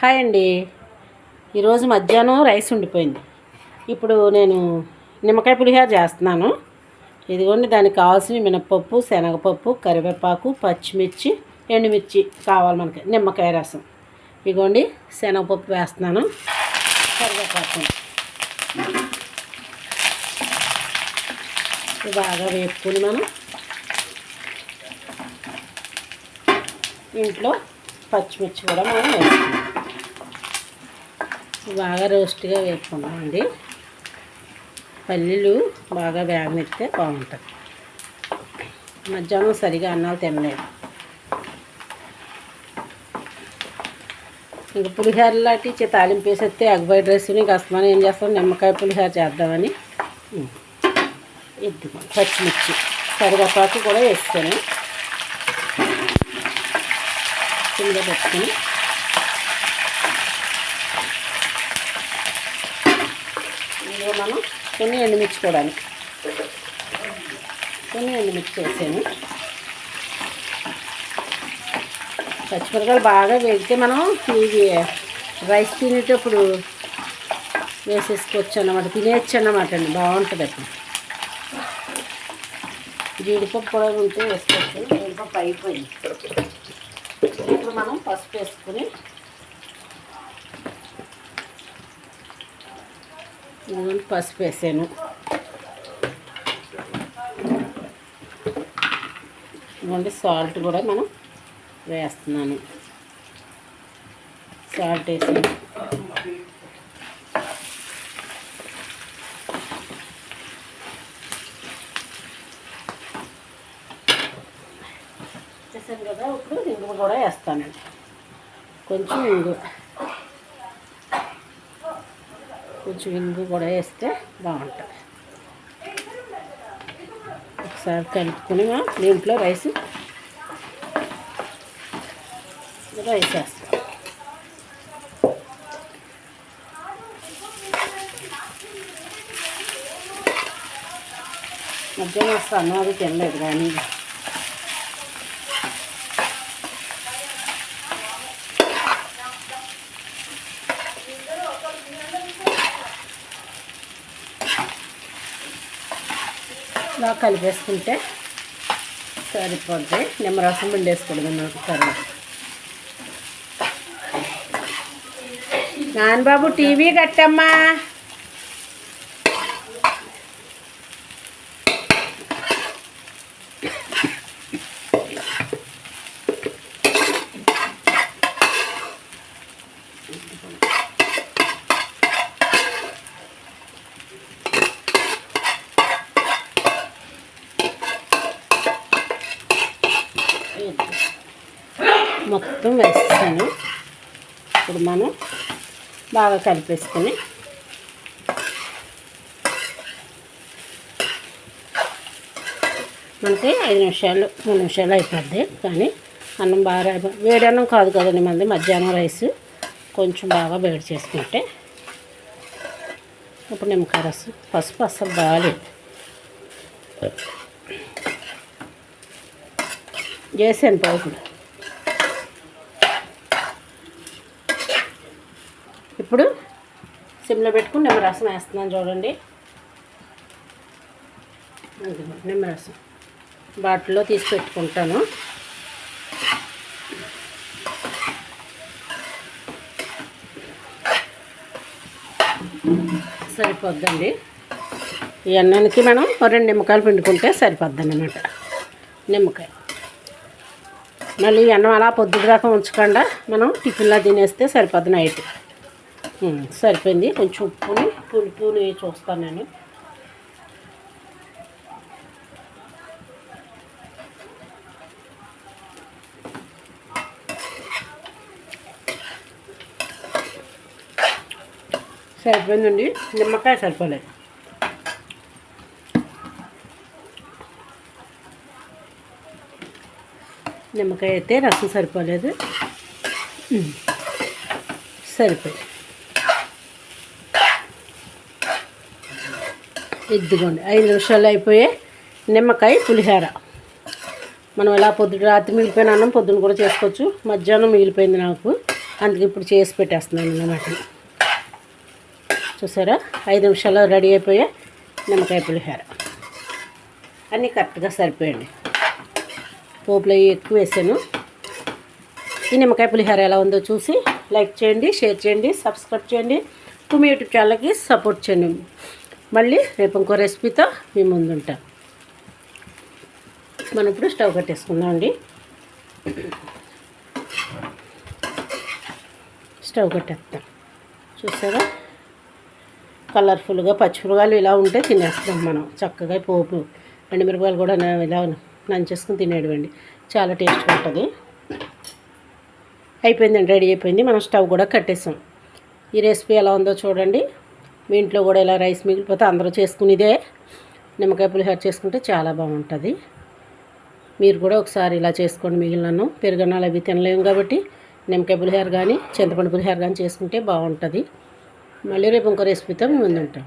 Hi అండి. ఈరోజు మధ్యాహ్నం రైస్ ఉండిపోయింది. ఇప్పుడు నేను నిమ్మకాయ పులిహోర చేస్తున్నాను. ఇదిగోండి దానికి కావాల్సిన మినపప్పు శనగపప్పు కరివేపాకు పచ్చిమిర్చి ఎండుమిర్చి కావాలి మనకి నిమ్మకాయ రసం. ఇదిగోండి శనగపప్పు వేస్తున్నాను. కరివేపాకు బాగా వేపుకుని మనం ఇంట్లో పచ్చిమిర్చి కూడా మనం వేసుకుంటాం బాగా రోస్ట్గా వేసుకుందామండి పల్లీలు బాగా వేగనిస్తే బాగుంటుంది. మధ్యాహ్నం సరిగా అన్నాలు తినలేదు. ఇంకా పులిహోర లాంటి తాలింపు వేసేస్తే అగ్ ఫ్రైడ్ రైస్ నీకు అస్తమానం ఏం చేస్తాం? నిమ్మకాయ పులిహోర చేద్దామని. ఎద్దుకో పచ్చిమిర్చి. కరివేపాకు కూడా వేస్తాను కింద పెట్టుకుని. మనం కొన్ని ఎండుమిర్చి కూడా కొన్ని ఎండుమిర్చి వేసాను పచ్చిమిరకాయలు బాగా వేగితే మనం ఇవి రైస్ తినేటప్పుడు వేసేసుకోవచ్చు అన్నమాట తినేయచ్చు అన్నమాట అండి బాగుంటుంది అప్పుడు. జీడిపప్పు కూడా ఉంటే వేసుకోవచ్చు. జీడిపప్పు అయిపోయింది. ఇప్పుడు మనం పసుపు వేసుకుని ఇదిగోండి పసుపు వేసాను. ఇదిగోండి సాల్ట్ కూడా మనం వేస్తున్నాను. సాల్ట్ వేసి వేసాను కదా ఇప్పుడు ఇంగువ కూడా వేస్తాను. కొంచెం ఇంగు కొంచెం ఇంగు కూడా వేస్తే బాగుంటుంది. ఒకసారి కలుపుకొని దీంట్లో రైస్. రైస్ వేస్తాం. మధ్యాహ్నం వస్తాను అది తినలేదు కానీ. ఇలా కలిపేసుకుంటే సరిపోద్ది. నిమ్మరసం పిండేసుకోవడం నాకు తర్వాత నాన్నబాబు టీవీ కట్టమ్మా. మొత్తం వేస్తాను ఇప్పుడు మనం బాగా కలిపేసుకొని మనకి ఐదు నిమిషాలు మూడు నిమిషాలు అయిపోద్ది. కానీ అన్నం బాగా వేడి అన్నం కాదు కదండి మంది మధ్యాహ్నం రైస్ కొంచెం బాగా వేడి చేసుకుంటే. ఇప్పుడు నిమ్మకాయ రసం పసుపు అస్సలు బాగాలేదు. చేసాను పౌకులు ఇప్పుడు సిమ్లో పెట్టుకుని నిమ్మరసం వేస్తున్నాను చూడండి. నిమ్మరసం బాటిల్లో తీసి పెట్టుకుంటాను. సరిపోద్దండి. ఈ అన్నానికి మనం రెండు నిమ్మకాయలు పిండుకుంటే సరిపోద్ది అన్నమాట నిమ్మకాయ. మళ్ళీ ఈ అన్నం అలా పొద్దుగాక ఉంచకుండా మనం టిఫిన్లా తినేస్తే సరిపోద్ది నైట్. సరిపోయింది. కొంచెం ఉప్పుని పులుపుని చూస్తాను నేను. సరిపోయిందండి. నిమ్మకాయ సరిపోలేదు. నిమ్మకాయ అయితే రసం సరిపోలేదు. సరిపోయింది. ఇదిగోండి ఐదు నిమిషాలు అయిపోయే నిమ్మకాయ పులిహోర. మనం ఎలా పొద్దున రాత్రి మిగిలిపోయిన అన్నం పొద్దున కూడా చేసుకోవచ్చు మధ్యాహ్నం మిగిలిపోయింది నాకు అందుకే ఇప్పుడు చేసి పెట్టేస్తున్నాను అన్నమాట. చూసారా? ఐదు నిమిషాల్లో రెడీ అయిపోయే నిమ్మకాయ పులిహోర. అన్నీ కరెక్ట్గా సరిపోయండి. పోపులు ఎక్కువ వేసాను. ఈ నిమ్మకాయ పులిహోర ఎలా ఉందో చూసి లైక్ చేయండి షేర్ చేయండి సబ్స్క్రైబ్ చేయండి. మీ యూట్యూబ్ ఛానల్కి సపోర్ట్ చేయండి. మళ్ళీ రేపు ఇంకో రెసిపీతో మీ ముందుంటా. మనం ఇప్పుడు స్టవ్ కట్టేసుకుందాం అండి. స్టవ్ కట్టేస్తాం. చూసారా? కలర్ఫుల్గా పచ్చిమిరపకాయలు ఇలా ఉంటే తినేస్తాం మనం. చక్కగా పోపు ఎండుమిరపకాయలు కూడా ఇలా నంచేసుకుని తినేటివండి చాలా టేస్ట్గా ఉంటుంది. అయిపోయిందండి రెడీ అయిపోయింది. మనం స్టవ్ కూడా కట్టేసాం. ఈ రెసిపీ ఎలా ఉందో చూడండి. మీ ఇంట్లో కూడా ఇలా రైస్ మిగిలిపోతే అందరూ చేసుకునేదే నిమ్మకాయ పులిహోర చేసుకుంటే చాలా బాగుంటుంది. మీరు కూడా ఒకసారి ఇలా చేసుకోండి మిగిలినను. పెరుగన్నాలు అవి తినలేము కాబట్టి నిమ్మకాయ పులిహోర కానీ చింతపండు పులిహోర కానీ చేసుకుంటే బాగుంటుంది. మళ్ళీ రేపు ఇంకో రెసిపీతో మేము ముందుంటాం